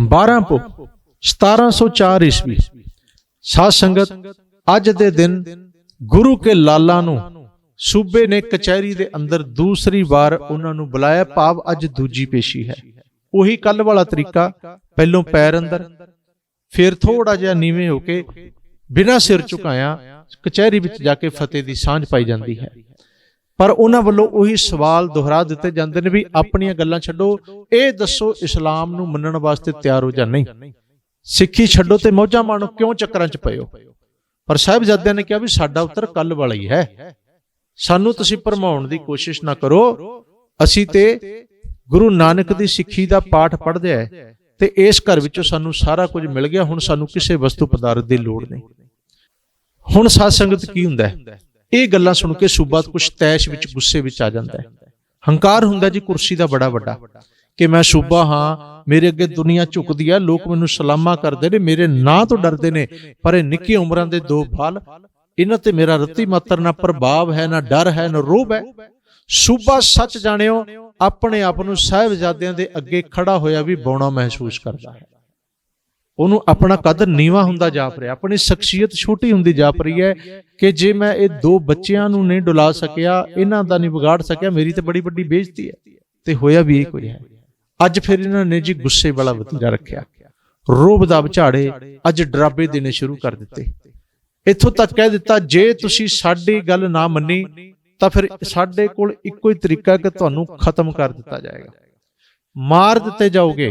12 ਪੋ 1704 ਈਸਵੀ। ਸਾਧ ਸੰਗਤ, ਅੱਜ ਦੇ ਦਿਨ ਗੁਰੂ ਕੇ ਲਾਲਾ ਨੂੰ ਸੂਬੇ ਨੇ ਕਚਹਿਰੀ ਦੇ ਅੰਦਰ ਦੂਸਰੀ ਵਾਰ ਉਹਨਾਂ ਨੂੰ ਬੁਲਾਇਆ। ਭਾਵ ਅੱਜ ਦੂਜੀ ਪੇਸ਼ੀ ਹੈ। ਉਹੀ ਕੱਲ ਵਾਲਾ ਤਰੀਕਾ, ਪਹਿਲੋਂ ਪੈਰ ਅੰਦਰ, ਫਿਰ ਥੋੜਾ ਜਿਹਾ ਨੀਵੇਂ ਹੋ ਕੇ ਬਿਨਾਂ ਸਿਰ ਝੁਕਾਇਆ ਕਚਹਿਰੀ ਵਿੱਚ ਜਾ ਕੇ ਫਤਿਹ ਦੀ ਸਾਂਝ ਪਾਈ ਜਾਂਦੀ ਹੈ। ਪਰ ਉਹਨਾਂ ਵੱਲੋਂ ਉਹੀ ਸਵਾਲ ਦੁਹਰਾ ਦਿੱਤੇ ਜਾਂਦੇ ਨੇ ਵੀ ਆਪਣੀਆਂ ਗੱਲਾਂ ਛੱਡੋ, ਇਹ ਦੱਸੋ ਇਸਲਾਮ ਨੂੰ ਮੰਨਣ ਵਾਸਤੇ ਤਿਆਰ ਹੋ ਜਾਂ ਨਹੀਂ। ਸਿੱਖੀ ਛੱਡੋ ਤੇ ਮੌਜਾਂ ਮਾਣੋ, ਕਿਉਂ ਚੱਕਰਾਂ 'ਚ ਪਏ ਹੋ? ਪਰ ਸਾਹਿਬਜ਼ਾਦਿਆਂ ਨੇ ਕਿਹਾ ਵੀ ਸਾਡਾ ਉੱਤਰ ਕੱਲ ਵਾਲਾ ਹੀ ਹੈ। ਸਾਨੂੰ ਤੁਸੀਂ ਭਰਮਾਉਣ ਦੀ ਕੋਸ਼ਿਸ਼ ਨਾ ਕਰੋ। ਅਸੀਂ ਤੇ ਗੁਰੂ ਨਾਨਕ ਦੀ ਸਿੱਖੀ ਦਾ ਪਾਠ ਪੜ੍ਹਦੇ ਆ ਤੇ ਇਸ ਘਰ ਵਿੱਚੋਂ ਸਾਨੂੰ ਸਾਰਾ ਕੁਝ ਮਿਲ ਗਿਆ, ਹੁਣ ਸਾਨੂੰ ਕਿਸੇ ਵਸਤੂ ਪਦਾਰਥ ਦੀ ਲੋੜ ਨਹੀਂ। ਹੁਣ ਸਾਧ ਸੰਗਤ ਕੀ ਹੁੰਦਾ ਹੈ? ਇਹ ਗੱਲਾਂ ਸੁਣ ਕੇ ਸੂਬਾ ਕੁਛ ਤੈਸ਼ ਵਿੱਚ ਗੁੱਸੇ ਵਿੱਚ ਆ ਜਾਂਦਾ ਹੈ। ਹੰਕਾਰ ਹੁੰਦਾ ਜੀ ਕੁਰਸੀ ਦਾ ਬੜਾ ਵੱਡਾ ਕਿ ਮੈਂ ਸੂਬਾ ਹਾਂ, ਮੇਰੇ ਅੱਗੇ ਦੁਨੀਆ ਝੁਕਦੀ ਹੈ ਲੋਕ ਮੈਨੂੰ ਸਲਾਮਾ ਕਰਦੇ ਨੇ, ਮੇਰੇ ਨਾਂ ਤੋਂ ਡਰਦੇ ਨੇ, ਪਰ ਇਹ ਨਿੱਕੀ ਉਮਰਾਂ ਦੇ ਦੋ ਫਲ। ਇਹਨਾਂ ਤੇ ਮੇਰਾ ਰੱਤੀ ਮਾਤਰ ਨਾ ਪ੍ਰਭਾਵ ਹੈ, ਨਾ ਡਰ ਹੈ, ਨਾ ਰੋਬ ਹੈ। ਸੂਬਾ ਸੱਚ ਜਾਣਿਓ, ਆਪਣੇ ਆਪ ਨੂੰ ਸਾਹਿਬਜ਼ਾਦਿਆਂ ਦੇ ਅੱਗੇ ਖੜਾ ਹੋਇਆ ਵੀ ਬੌਣਾ ਮਹਿਸੂਸ ਕਰਦਾ ਹੈ। ਉਹਨੂੰ ਆਪਣਾ ਕਦਰ ਨੀਵਾ ਹੁੰਦਾ ਜਾਪ ਰਿਹਾ? ਆਪਣੀ ਸ਼ਖਸੀਅਤ ਛੋਟੀ ਹੁੰਦੀ ਜਾਪ ਰਹੀ ਹੈ ਕਿ ਜੇ ਮੈਂ ਇਹ ਦੋ ਬੱਚਿਆਂ ਨੂੰ ਨਹੀਂ ਡੁਲਾ ਸਕਿਆ, ਇਹਨਾਂ ਦਾ ਨਹੀਂ ਵਿਗਾੜ ਸਕਿਆ, ਮੇਰੀ ਤੇ ਬੜੀ ਵੱਡੀ ਬੇਇੱਜ਼ਤੀ ਹੈ। ਤੇ ਹੋਇਆ ਵੀ ਇਹ ਕੋਈ ਹੈ। ਅੱਜ ਫਿਰ ਇਹਨਾਂ ਨੇ ਜੀ ਗੁੱਸੇ ਵਾਲਾ ਵਤੀਰਾ ਰੱਖਿਆ। ਰੋਬ ਦਾ ਵਿਝਾੜੇ ਅੱਜ ਡਰਾਬੇ ਦੇਣੇ ਸ਼ੁਰੂ ਕਰ ਦਿੱਤੇ। ਇੱਥੋਂ ਤੱਕ ਕਹਿ ਦਿੱਤਾ, ਜੇ ਤੁਸੀਂ ਸਾਡੀ ਗੱਲ ਨਾ ਮੰਨੀ, ਤਾਂ ਫਿਰ ਸਾਡੇ ਕੋਲ ਇੱਕੋ ਹੀ ਤਰੀਕਾ ਕਿ ਤੁਹਾਨੂੰ ਖਤਮ ਕਰ ਦਿੱਤਾ ਜਾਏਗਾ। ਮਾਰ ਦਿੱਤੇ ਜਾਓਗੇ।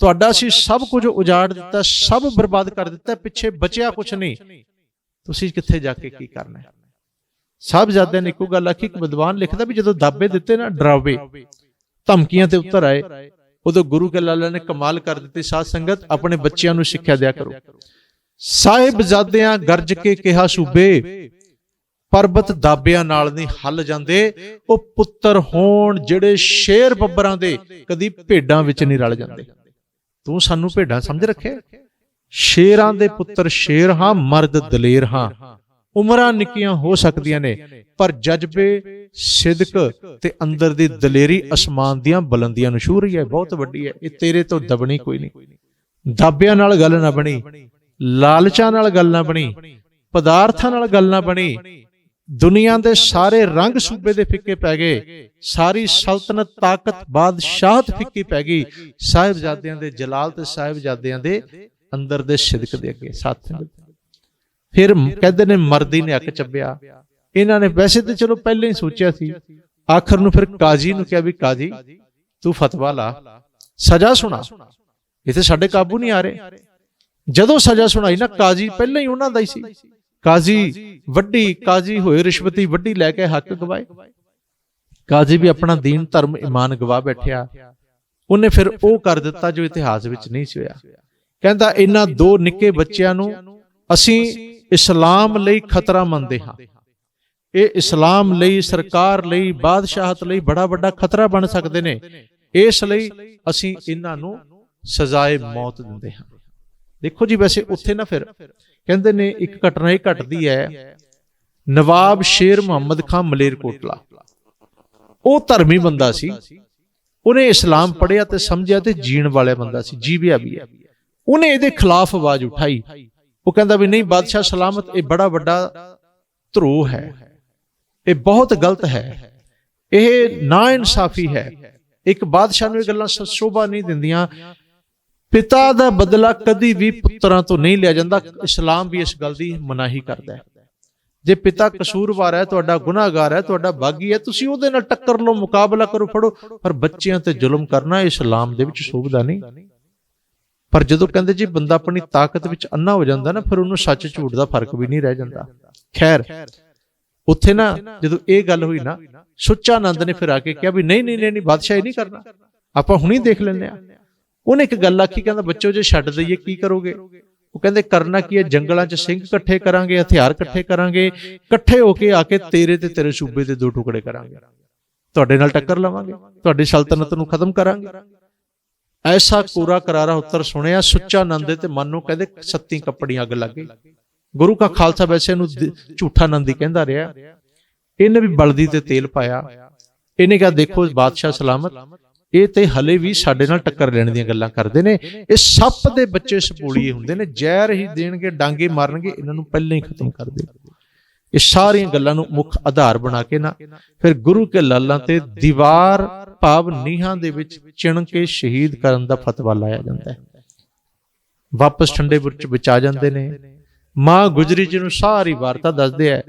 ਤੁਹਾਡਾ ਅਸੀਂ ਸਭ ਕੁਝ ਉਜਾੜ ਦਿੱਤਾ, ਸਭ ਬਰਬਾਦ ਕਰ ਦਿੱਤਾ, ਪਿੱਛੇ ਬਚਿਆ ਕੁਝ ਨਹੀਂ। ਤੁਸੀਂ ਕਿੱਥੇ ਜਾ ਕੇ ਕੀ ਕਰਨਾ ਹੈ? ਸਾਹਿਬਜ਼ਾਦਿਆਂ ਨੇ ਇੱਕੋ ਗੱਲ ਆਖੀ ਕਿ ਵਿਦਵਾਨ ਲਿਖਦਾ ਵੀ ਜਦੋਂ ਦਾਬੇ ਦਿੱਤੇ ਨਾ ਡਰਾਵੇ, ਧਮਕੀਆਂ ਤੇ ਉੱਤਰ ਆਏ, ਉਦੋਂ ਗੁਰੂ ਕੇ ਲਾਲਾ ਨੇ ਕਮਾਲ ਕਰ ਦਿੱਤੀ, ਸਾਧ ਸੰਗਤ, ਆਪਣੇ ਬੱਚਿਆਂ ਨੂੰ ਸਿੱਖਿਆ ਦਿਆ ਕਰੋ। ਸਾਹਿਬਜ਼ਾਦਿਆਂ ਗਰਜ ਕੇ ਕਿਹਾ ਸੂਬੇ, ਪਰਬਤ ਦਾਬਿਆਂ ਨਾਲ ਨਹੀਂ ਹੱਲ ਜਾਂਦੇ, ਉਹ ਪੁੱਤਰ ਹੋਣ ਜਿਹੜੇ ਸ਼ੇਰ ਬੱਬਰਾਂ ਦੇ ਕਦੀ ਭੇਡਾਂ ਵਿੱਚ ਨਹੀਂ ਰਲ ਜਾਂਦੇ। ਤੂੰ ਸਾਨੂੰ ਭੇਡਾਂ ਸਮਝ ਰੱਖੇ? ਸ਼ੇਰਾਂ ਦੇ ਪੁੱਤਰ ਸ਼ੇਰ ਹਾਂ ਮਰਦ ਦਲੇਰ ਹਾਂ। ਉਮਰਾਂ ਨਿੱਕੀਆਂ ਹੋ ਸਕਦੀਆਂ ਨੇ ਪਰ ਜਜ਼ਬੇ ਸਿਦਕ ਤੇ ਅੰਦਰ ਦੀ ਦਲੇਰੀ ਅਸਮਾਨ ਦੀਆਂ ਬੁਲੰਦੀਆਂ ਨੂੰ ਛੂ ਰਹੀ ਹੈ ਬਹੁਤ ਵੱਡੀ ਹੈ। ਇਹ ਤੇਰੇ ਤੋਂ ਦਬਣੀ ਕੋਈ ਨਹੀਂ। ਦਾਬਿਆਂ ਨਾਲ ਗੱਲ ਨਾ ਬਣੀ ਲਾਲਚਾਂ ਨਾਲ ਗੱਲ ਨਾ ਬਣੀ ਪਦਾਰਥਾਂ ਨਾਲ ਗੱਲ ਨਾ ਬਣੀ। ਦੁਨੀਆ ਦੇ ਸਾਰੇ ਰੰਗ ਸੂਬੇ ਦੇ ਫਿੱਕੇ ਪੈ ਗਏ। ਸਾਰੀ ਸਲਤਨਤ, ਤਾਕਤ, ਬਾਦਸ਼ਾਹਤ ਫਿੱਕੀ ਪੈ ਗਈ। ਸਾਹਿਬਜ਼ਾਦਿਆਂ ਦੇ ਜਲਾਲ ਤੇ ਸਾਹਿਬਜ਼ਾਦਿਆਂ ਦੇ ਅੰਦਰ ਦੇ ਸਿਦਕ ਦੇ ਅੱਗੇ, ਸਾਥ ਫਿਰ ਕਹਿੰਦੇ ਨੇ ਮਰਦੀ ਨੇ ਅੱਕ ਚੱਬਿਆ। ਇਹਨਾਂ ਨੇ ਵੈਸੇ ਤੇ ਚਲੋ ਪਹਿਲਾਂ ਹੀ ਸੋਚਿਆ ਸੀ। ਆਖਰ ਨੂੰ ਫਿਰ ਕਾਜ਼ੀ ਨੂੰ ਕਿਹਾ ਵੀ ਕਾਜ਼ੀ, ਤੂੰ ਫਤਵਾ ਲਾ। ਸਜ਼ਾ ਸੁਣਾ। ਇਹ ਤੇ ਸਾਡੇ ਕਾਬੂ ਨਹੀਂ ਆ ਰਹੇ। ਜਦੋਂ ਸਜ਼ਾ ਸੁਣਾਈ ਨਾ, ਕਾਜ਼ੀ ਪਹਿਲਾਂ ਹੀ ਉਹਨਾਂ ਦਾ ਹੀ ਸੀ। ਕਾਜ਼ੀ ਵੱਡੀ, ਕਾਜ਼ੀ ਹੋਏ ਰਿਸ਼ਵਤੀ ਵੱਡੀ ਲੈ ਕੇ ਹੱਕ ਗਵਾਏ। ਕਾਜ਼ੀ ਵੀ ਆਪਣਾ ਦੀਨ, ਧਰਮ, ਇਮਾਨ ਗਵਾ ਬੈਠਿਆ। ਉਹਨੇ ਫਿਰ ਉਹ ਕਰ ਦਿੱਤਾ ਜੋ ਇਤਿਹਾਸ ਵਿੱਚ ਨਹੀਂ ਸੀ ਹੋਇਆ। ਕਹਿੰਦਾ ਇਹਨਾਂ ਦੋ ਨਿੱਕੇ ਬੱਚਿਆਂ ਨੂੰ ਅਸੀਂ ਇਸਲਾਮ ਲਈ ਖਤਰਾ ਮੰਨਦੇ ਹਾਂ। ਇਹ ਇਸਲਾਮ ਲਈ, ਸਰਕਾਰ ਲਈ, ਬਾਦਸ਼ਾਹਤ ਲਈ ਬੜਾ ਵੱਡਾ ਖਤਰਾ ਬਣ ਸਕਦੇ ਨੇ। ਇਸ ਲਈ ਅਸੀਂ ਇਹਨਾਂ ਨੂੰ ਸਜ਼ਾਏ ਮੌਤ ਦਿੰਦੇ ਹਾਂ। ਦੇਖੋ ਜੀ ਵੈਸੇ ਉੱਥੇ ਨਾ ਫਿਰ ਕਹਿੰਦੇ ਨੇ ਇੱਕ ਘਟਨਾ ਇਹ ਘਟਦੀ ਹੈ ਨਵਾਬ ਸ਼ੇਰ ਮੁਹੰਮਦ ਖਾਨ ਮਲੇਰਕੋਟਲਾ। ਉਹ ਧਰਮੀ ਬੰਦਾ ਸੀ। ਉਹਨੇ ਇਸਲਾਮ ਪੜ੍ਹਿਆ ਤੇ ਸਮਝਿਆ ਤੇ ਜੀਣ ਵਾਲਾ ਬੰਦਾ ਸੀ ਜੀਵਿਆ ਵੀ ਹੈ। ਉਹਨੇ ਇਹਦੇ ਖਿਲਾਫ ਆਵਾਜ਼ ਉਠਾਈ। ਉਹ ਕਹਿੰਦਾ ਵੀ ਨਹੀਂ ਬਾਦਸ਼ਾਹ ਸਲਾਮਤ ਇਹ ਬੜਾ ਵੱਡਾ ਧਰੋ ਹੈ। ਇਹ ਬਹੁਤ ਗਲਤ ਹੈ। ਇਹ ਨਾ ਇਨਸਾਫੀ ਹੈ। ਇੱਕ ਬਾਦਸ਼ਾਹ ਨੂੰ ਇਹ ਗੱਲਾਂ ਸ਼ੋਭਾ ਨਹੀਂ ਦਿੰਦੀਆਂ। ਪਿਤਾ ਦਾ ਬਦਲਾ ਕਦੀ ਵੀ ਪੁੱਤਰਾਂ ਤੋਂ ਨਹੀਂ ਲਿਆ ਜਾਂਦਾ। ਇਸਲਾਮ ਵੀ ਇਸ ਗੱਲ ਦੀ ਮਨਾਹੀ ਕਰਦਾ ਹੈ। ਜੇ ਪਿਤਾ ਕਸੂਰਵਾਰ ਹੈ, ਤੁਹਾਡਾ ਗੁਨਾਹਗਾਰ ਹੈ, ਤੁਹਾਡਾ ਬਾਗੀ ਹੈ, ਤੁਸੀਂ ਉਹਦੇ ਨਾਲ ਟੱਕਰ ਲਓ, ਮੁਕਾਬਲਾ ਕਰੋ, ਫੜੋ, ਪਰ ਬੱਚਿਆਂ ਤੇ ਜ਼ੁਲਮ ਕਰਨਾ ਇਸਲਾਮ ਦੇ ਵਿੱਚ ਸ਼ੋਭਦਾ ਨਹੀਂ। ਪਰ ਜਦੋਂ ਕਹਿੰਦੇ ਜੀ ਬੰਦਾ ਆਪਣੀ ਤਾਕਤ ਵਿੱਚ ਅੰਨਾ ਹੋ ਜਾਂਦਾ ਨਾ, ਫਿਰ ਉਹਨੂੰ ਸੱਚ ਝੂਠ ਦਾ ਫ਼ਰਕ ਵੀ ਨਹੀਂ ਰਹਿ ਜਾਂਦਾ। ਖੈਰ, ਉੱਥੇ ਨਾ ਜਦੋਂ ਇਹ ਗੱਲ ਹੋਈ ਨਾ, ਸੁੱਚਾ ਆਨੰਦ ਨੇ ਫਿਰ ਆ ਕੇ ਕਿਹਾ ਵੀ ਨਹੀਂ ਨਹੀਂ ਨਹੀਂ ਬਾਦਸ਼ਾਹ ਨਹੀਂ ਕਰਨਾ। ਆਪਾਂ ਹੁਣੀ ਦੇਖ ਲੈਂਦੇ ਆ ਉਹਨੇ ਇੱਕ ਗੱਲ ਆਖੀ, ਕਹਿੰਦਾ, ਬੱਚੋ, ਜੇ ਛੱਡ ਦਈਏ, ਕੀ ਕਰੋਗੇ? ਉਹ ਕਹਿੰਦੇ, ਕਰਨਾ ਕੀ ਹੈ? ਜੰਗਲਾਂ 'ਚ ਸਿੰਘ ਇਕੱਠੇ ਕਰਾਂਗੇ, ਹਥਿਆਰ ਇਕੱਠੇ ਕਰਾਂਗੇ, ਇਕੱਠੇ ਹੋ ਕੇ ਆ ਕੇ ਤੇਰੇ ਤੇ ਤੇਰੇ ਸੂਬੇ ਦੇ ਦੋ ਟੁਕੜੇ ਕਰਾਂਗੇ। ਤੁਹਾਡੇ ਨਾਲ ਟੱਕਰ ਲਵਾਂਗੇ, ਤੁਹਾਡੀ ਸਲਤਨਤ ਨੂੰ ਖਤਮ ਕਰਾਂਗੇ। ਐਸਾ ਕੋਰਾ ਕਰਾਰਾ ਉੱਤਰ ਸੁਣਿਆ, ਸੁੱਚਾ ਆਨੰਦ ਤੇ ਮਨ ਨੂੰ ਕਹਿੰਦੇ, ਸੱਤੀ ਕੱਪੜੀਆਂ ਅੱਗ ਲੱਗ ਗਈ। ਗੁਰੂ ਕਾ ਖਾਲਸਾ ਵੈਸੇ ਨੂੰ ਝੂਠਾ ਨੰਦੀ ਕਹਿੰਦਾ ਰਿਹਾ। ਇਹਨੇ ਵੀ ਬਲਦੀ ਤੇ ਤੇਲ ਪਾਇਆ। ਇਹਨੇ ਕਿਹਾ, ਦੇਖੋ, ਬਾਦਸ਼ਾਹ ਸਲਾਮਤ। ਇਹ ਤੇ ਹਲੇ ਵੀ ਸਾਡੇ ਨਾਲ ਟੱਕਰ ਲੈਣ ਦੀਆਂ ਗੱਲਾਂ ਕਰਦੇ ਨੇ। ਇਹ ਸੱਪ ਦੇ ਬੱਚੇ ਸਪੋਲੀਏ ਹੁੰਦੇ ਨੇ, ਜ਼ਹਿਰ ਹੀ ਦੇਣਗੇ, ਡਾਂਗੇ ਮਾਰਨਗੇ, ਇਹਨਾਂ ਨੂੰ ਪਹਿਲਾਂ ਹੀ ਖਤਮ ਕਰ ਦੇ। ਇਹ ਸਾਰੀਆਂ ਗੱਲਾਂ ਨੂੰ ਮੁੱਖ ਆਧਾਰ ਬਣਾ ਕੇ ਨਾ, ਫਿਰ ਗੁਰੂ ਕੇ ਲਾਲਾਂ ਤੇ ਦੀਵਾਰ ਭਾਵ ਨੀਹਾਂ ਦੇ ਵਿੱਚ ਚਿਣ ਕੇ ਸ਼ਹੀਦ ਕਰਨ ਦਾ ਫਤਵਾ ਲਾਇਆ ਜਾਂਦਾ ਹੈ। ਵਾਪਸ ਠੰਡੇ ਬੁਰਜ ਵਿੱਚ ਆ ਜਾਂਦੇ ਨੇ। ਮਾਂ ਗੁਜਰੀ ਜੀ ਨੂੰ ਸਾਰੀ ਵਾਰਤਾ ਦੱਸਦੇ ਆ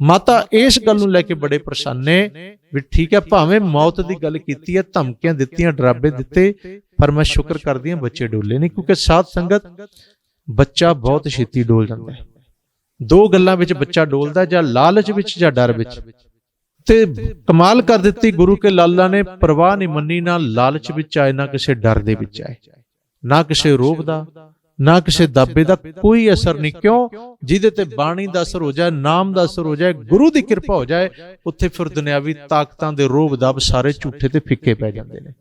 ਮਾਤਾ ਇਸ ਗੱਲ ਨੂੰ ਲੈ ਕੇ ਬੜੇ ਪ੍ਰਸੰਨ ਨੇ ਵੀ ਠੀਕ ਹੈ, ਭਾਵੇਂ ਮੌਤ ਦੀ ਗੱਲ ਕੀਤੀ ਹੈ, ਧਮਕੀਆਂ ਦਿੱਤੀਆਂ, ਡਰਾਬੇ ਦਿੱਤੇ, ਪਰ ਮੈਂ ਸ਼ੁਕਰ ਕਰਦੀ ਹਾਂ ਬੱਚੇ ਡੋਲੇ ਨਹੀਂ ਕਿਉਂਕਿ ਸਾਧ ਸੰਗਤ ਬੱਚਾ ਬਹੁਤ ਛੇਤੀ ਡੋਲ ਜਾਂਦਾ ਹੈ। ਦੋ ਗੱਲਾਂ ਵਿੱਚ ਬੱਚਾ ਡੋਲਦਾ ਜਾਂ ਲਾਲਚ ਵਿੱਚ ਜਾਂ ਡਰ ਵਿੱਚ। ਤੇ ਕਮਾਲ ਕਰ ਦਿੱਤੀ ਗੁਰੂ ਕੇ ਲਾਲਾ ਨੇ, ਪਰਵਾਹ ਨਹੀਂ ਮੰਨੀ ਨਾ ਲਾਲਚ ਵਿੱਚ ਆਏ, ਨਾ ਕਿਸੇ ਡਰ ਦੇ ਵਿੱਚ ਆਏ, ਨਾ ਕਿਸੇ ਰੋਬ ਦਾ ਨਾ ਕਿਸੇ ਦਾਬੇ ਦਾ ਕੋਈ ਅਸਰ ਨਹੀਂ, ਕਿਉਂ? ਜਿਹਦੇ ਤੇ ਬਾਣੀ ਦਾ ਅਸਰ ਹੋ ਜਾਏ, ਨਾਮ ਦਾ ਅਸਰ ਹੋ ਜਾਏ, ਗੁਰੂ ਦੀ ਕਿਰਪਾ ਹੋ ਜਾਏ, ਉੱਥੇ ਫਿਰ ਦੁਨਿਆਵੀ ਤਾਕਤਾਂ ਦੇ ਰੋਬ ਦਬ ਸਾਰੇ ਝੂਠੇ ਤੇ ਫਿੱਕੇ ਪੈ ਜਾਂਦੇ ਨੇ।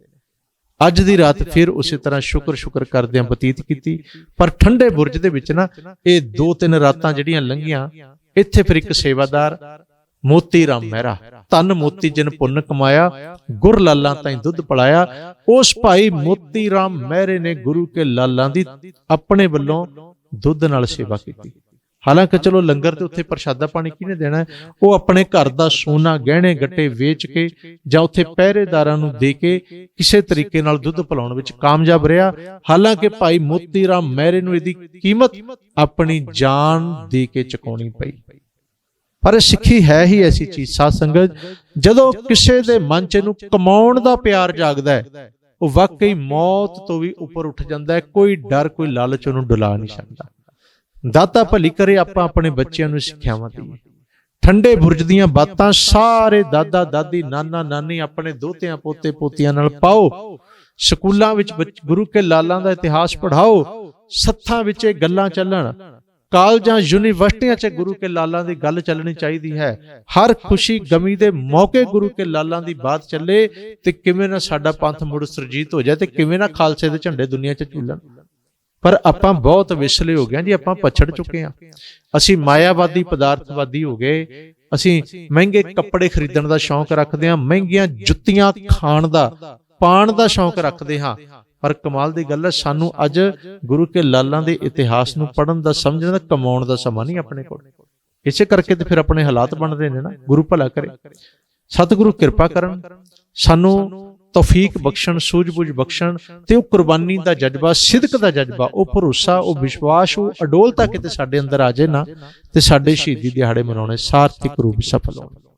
ਅੱਜ ਦੀ ਰਾਤ ਫਿਰ ਉਸੇ ਤਰ੍ਹਾਂ ਸ਼ੁਕਰ ਸ਼ੁਕਰ ਕਰਦਿਆਂ ਬਤੀਤ ਕੀਤੀ, ਪਰ ਠੰਡੇ ਬੁਰਜ ਦੇ ਵਿੱਚ ਨਾ ਇਹ ਦੋ ਤਿੰਨ ਰਾਤਾਂ ਜਿਹੜੀਆਂ ਲੰਘੀਆਂ, ਇੱਥੇ ਫਿਰ ਇੱਕ ਸੇਵਾਦਾਰ ਮੋਤੀ ਰਾਮ ਮਹਿਰਾ। ਤਨ ਮੋਤੀ ਜਿਨ ਪੁੰਨ ਕਮਾਇਆ, ਗੁਰ ਲਾਲਾਂ ਤਾਈਂ ਦੁੱਧ ਪਲਾਇਆ। ਉਸ ਭਾਈ ਮੋਤੀ ਰਾਮ ਮਹਿਰੇ ਨੇ ਗੁਰੂ ਕੇ ਲਾਲਾਂ ਦੀ ਆਪਣੇ ਵੱਲੋਂ ਦੁੱਧ ਨਾਲ ਸੇਵਾ ਕੀਤੀ। ਹਾਲਾਂਕਿ ਚਲੋ ਲੰਗਰ ਤੇ ਉੱਥੇ ਪ੍ਰਸ਼ਾਦਾ ਪਾਣੀ ਕਿਹਨੇ ਦੇਣਾ ਉਹ ਆਪਣੇ ਘਰ ਦਾ ਸੋਨਾ, ਗਹਿਣੇ, ਗੱਟੇ ਵੇਚ ਕੇ ਜਾਂ ਉੱਥੇ ਪਹਿਰੇਦਾਰਾਂ ਨੂੰ ਦੇ ਕੇ ਕਿਸੇ ਤਰੀਕੇ ਨਾਲ ਦੁੱਧ ਪਿਲਾਉਣ ਵਿੱਚ ਕਾਮਯਾਬ ਰਿਹਾ। ਹਾਲਾਂਕਿ ਭਾਈ ਮੋਤੀ ਰਾਮ ਮਹਿਰੇ ਨੂੰ ਇਹਦੀ ਕੀਮਤ ਆਪਣੀ ਜਾਨ ਦੇ ਕੇ ਚੁਕਾਉਣੀ ਪਈ। ਪਰ ਸਿੱਖੀ ਹੈ ਹੀ ਐਸੀ ਚੀਜ਼। ਸਾਧ ਸੰਗਤ, ਜਦੋਂ ਕਿਸੇ ਦੇ ਮਨ 'ਚ ਇਹਨੂੰ ਕਮਾਉਣ ਦਾ ਪਿਆਰ ਜਾਗਦਾ ਹੈ, ਉਹ ਵਾਕਈ ਮੌਤ ਤੋਂ ਵੀ ਉੱਪਰ ਉੱਠ ਜਾਂਦਾ ਹੈ। ਕੋਈ ਡਰ, ਕੋਈ ਲਾਲਚ ਉਹਨੂੰ ਡੁਲਾ ਨਹੀਂ ਸਕਦਾ। ਦਾਤਾ ਭਲੀ ਕਰੇ, ਆਪਾਂ ਆਪਣੇ ਬੱਚਿਆਂ ਨੂੰ ਸਿੱਖਿਆਵਾਂ ਦਈਏ। ਠੰਡੇ ਬੁਰਜ ਦੀਆਂ ਬਾਤਾਂ ਸਾਰੇ ਦਾਦਾ, ਦਾਦੀ, ਨਾਨਾ, ਨਾਨੀ ਆਪਣੇ ਦੋਤਿਆਂ, ਪੋਤੇ, ਪੋਤੀਆਂ ਨਾਲ ਪਾਓ। ਸਕੂਲਾਂ ਵਿੱਚ ਗੁਰੂ ਕੇ ਲਾਲਾਂ ਦਾ ਇਤਿਹਾਸ ਪੜ੍ਹਾਓ। ਸੱਥਾਂ ਵਿੱਚ ਇਹ ਗੱਲਾਂ ਚੱਲਣ। ਕਾਲਜਾਂ, ਯੂਨੀਵਰਸਿਟੀਆਂ 'ਚ ਗੁਰੂ ਕੇ ਲਾਲਾਂ ਦੀ ਗੱਲ ਚੱਲਣੀ ਚਾਹੀਦੀ ਹੈ। ਹਰ ਖੁਸ਼ੀ ਗਮੀ ਦੇ ਮੌਕੇ ਗੁਰੂ ਕੇ ਲਾਲਾਂ ਦੀ ਬਾਤ ਚੱਲੇ ਤੇ ਕਿਵੇਂ ਨਾ ਸਾਡਾ ਪੰਥ ਮੁੜ ਸਰਜੀਤ ਹੋ ਜਾਏ ਤੇ ਕਿਵੇਂ ਨਾ ਖਾਲਸੇ ਦੇ ਝੰਡੇ ਦੁਨੀਆ 'ਚ ਝੂਲਣ। ਪਰ ਆਪਾਂ ਬਹੁਤ ਵਿਸਲੇ ਹੋ ਗਏ ਹਾਂ ਜੀ, ਆਪਾਂ ਪਛੜ ਚੁੱਕੇ ਹਾਂ। ਅਸੀਂ ਮਾਇਆਵਾਦੀ, ਪਦਾਰਥਵਾਦੀ ਹੋ ਗਏ। ਅਸੀਂ ਮਹਿੰਗੇ ਕੱਪੜੇ ਖਰੀਦਣ ਦਾ ਸ਼ੌਂਕ ਰੱਖਦੇ ਹਾਂ, ਮਹਿੰਗੀਆਂ ਜੁੱਤੀਆਂ ਖਾਣ ਦਾ, ਪਾਣ ਦਾ ਸ਼ੌਂਕ ਰੱਖਦੇ ਹਾਂ। ਪਰ ਕਮਾਲ ਦੀ ਗੱਲ ਹੈ, ਸਾਨੂੰ ਅੱਜ ਗੁਰੂ ਕੇ ਲਾਲਾਂ ਦੇ ਇਤਿਹਾਸ ਨੂੰ ਪੜਨ ਦਾ, ਸਮਝਣ ਦਾ, ਕਮਾਉਣ ਦਾ ਸਮਾਂ ਨਹੀਂ ਆਪਣੇ ਕੋਲ। ਇਸੇ ਕਰਕੇ ਤੇ ਫਿਰ ਆਪਣੇ ਹਾਲਾਤ ਬਣਦੇ ਨੇ ਨਾ, ਗੁਰੂ ਭਲਾ ਕਰੇ। ਸਤਿਗੁਰੂ ਕਿਰਪਾ ਕਰਨ, ਸਾਨੂੰ ਤੌਫੀਕ ਬਖਸ਼ਣ, ਸੂਝ-ਬੂਝ ਬਖਸ਼ਣ ਤੇ ਉਹ ਕੁਰਬਾਨੀ ਦਾ ਜਜ਼ਬਾ, ਸਿਦਕ ਦਾ ਜਜ਼ਬਾ, ਉਹ ਭਰੋਸਾ, ਉਹ ਵਿਸ਼ਵਾਸ, ਉਹ ਅਡੋਲਤਾ ਕਿਤੇ ਸਾਡੇ ਅੰਦਰ ਆ ਜਾਏ ਨਾ ਤੇ ਸਾਡੇ ਸ਼ਹੀਦੀ ਦਿਹਾੜੇ ਮਨਾਉਣੇ ਸਾਰਥਿਕ ਰੂਪ ਸਫਲ ਹੋਣ।